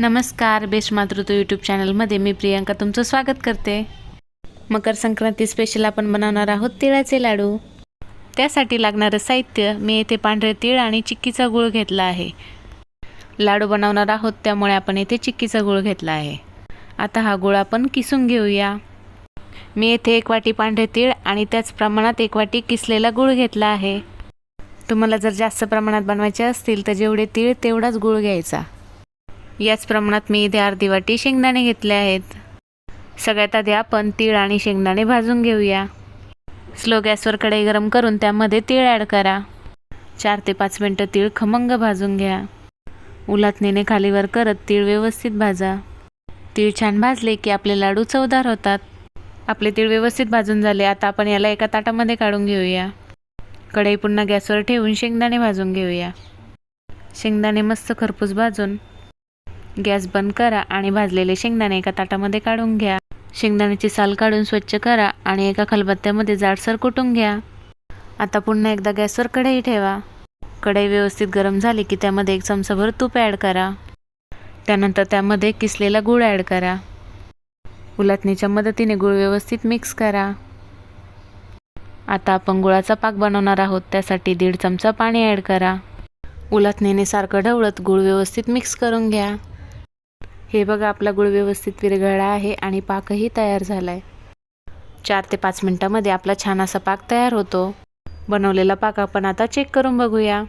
नमस्कार बेस्ट मातृत्व यूट्यूब चॅनलमध्ये मी प्रियांका तुमचं स्वागत करते. मकर संक्रांती स्पेशल आपण बनवणार आहोत तिळाचे लाडू. त्यासाठी लागणारं साहित्य मी येथे पांढरे तीळ आणि चिक्कीचा गूळ घेतला आहे. लाडू बनवणार आहोत त्यामुळे आपण येथे चिक्कीचा गूळ घेतला आहे. आता हा गूळ आपण किसून घेऊया. मी येथे एक वाटी पांढरे तीळ आणि त्याच प्रमाणात एक वाटी किसलेला गूळ घेतला आहे. तुम्हाला जर जास्त प्रमाणात बनवायचे असतील तर जेवढे तीळ तेवढाच गूळ घ्यायचा. याच प्रमाणात मी इथे अर्धी वाटी शेंगदाणे घेतले आहेत. सगळ्यात आधी आपण तीळ आणि शेंगदाणे भाजून घेऊया. स्लो गॅसवर कढई गरम करून त्यामध्ये तीळ ॲड करा. चार ते पाच मिनटं तीळ खमंग भाजून घ्या. उलातणीने खालीवर करत तीळ व्यवस्थित भाजा. तीळ छान भाजले की आपले लाडू चवदार होतात. आपले तीळ व्यवस्थित भाजून झाले आता आपण याला एका ताटामध्ये काढून घेऊया. कढई पुन्हा गॅसवर ठेवून शेंगदाणे भाजून घेऊया. शेंगदाणे मस्त खरपूस भाजून गॅस बंद करा आणि भाजलेले शेंगदाणे एका ताटामध्ये काढून घ्या. शेंगदाण्याची साल काढून स्वच्छ करा आणि एका खलबत्त्यामध्ये जाडसर कुटून घ्या. आता पुन्हा एकदा गॅसवर कढई ठेवा. कढई व्यवस्थित गरम झाली की त्यामध्ये एक चमचाभर तूप ॲड करा. त्यानंतर त्यामध्ये किसलेला गूळ ॲड करा. उलटणीच्या मदतीने गूळ व्यवस्थित मिक्स करा. आता आपण गुळाचा पाक बनवणार आहोत त्यासाठी दीड चमचा पाणी ॲड करा. उलटणीने सारखं ढवळत गूळ व्यवस्थित मिक्स करून घ्या. हे बघा आपला गूळ व्यवस्थित विरघळला आहे आणि पाकही तयार झाला आहे चार ते पाच मिनटामध्ये आपला छान असा पाक तयार होतो. बनवलेला पाक आपण आता चेक करून बघूया.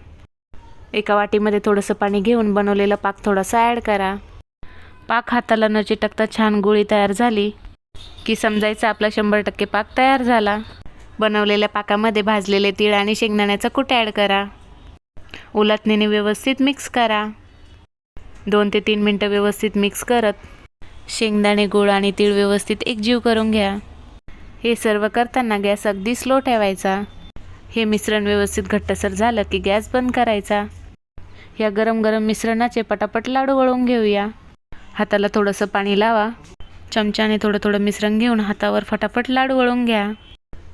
एका वाटीमध्ये थोडंसं पाणी घेऊन बनवलेला पाक थोडासा ॲड करा. पाक हाताला न चिटकता छान गोळी तयार झाली की समजायचं आपला शंभर टक्के पाक तयार झाला. बनवलेल्या पाकामध्ये भाजलेले तीळ आणि शेंगदाण्याचा कूट ॲड करा. उलटणीने व्यवस्थित मिक्स करा. दोन ते तीन मिनटं व्यवस्थित मिक्स करत शेंगदाणे गूळ आणि तीळ व्यवस्थित एकजीव करून घ्या. हे सर्व करताना गॅस अगदी स्लो ठेवायचा. हे मिश्रण व्यवस्थित घट्टसर झालं की गॅस बंद करायचा. या गरम गरम मिश्रणाचे पटापट लाडू वळवून घेऊया. हाताला थोडंसं पाणी लावा. चमच्याने थोडं थोडं मिश्रण घेऊन हातावर फटाफट लाडू वळून घ्या.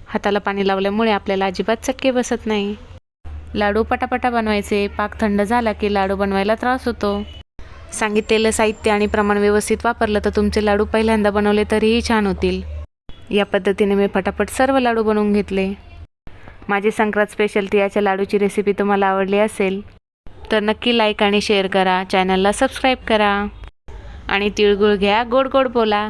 हाताला पाणी लावल्यामुळे आपल्याला अजिबात चटके बसत नाही. लाडू पटापटा बनवायचे. पाक थंड झाला की लाडू बनवायला त्रास होतो. सांगितलेलं साहित्य आणि प्रमाण व्यवस्थित वापरलं तर तुमचे लाडू पहिल्यांदा बनवले तरीही छान होतील. या पद्धतीने मी फटाफट सर्व लाडू बनवून घेतले. माझी संक्रांत स्पेशल याच्या लाडूची रेसिपी तुम्हाला आवडली असेल तर नक्की लाईक आणि शेअर करा. चॅनलला सबस्क्राईब करा. आणि तिळगुळ घ्या गोड गोड बोला.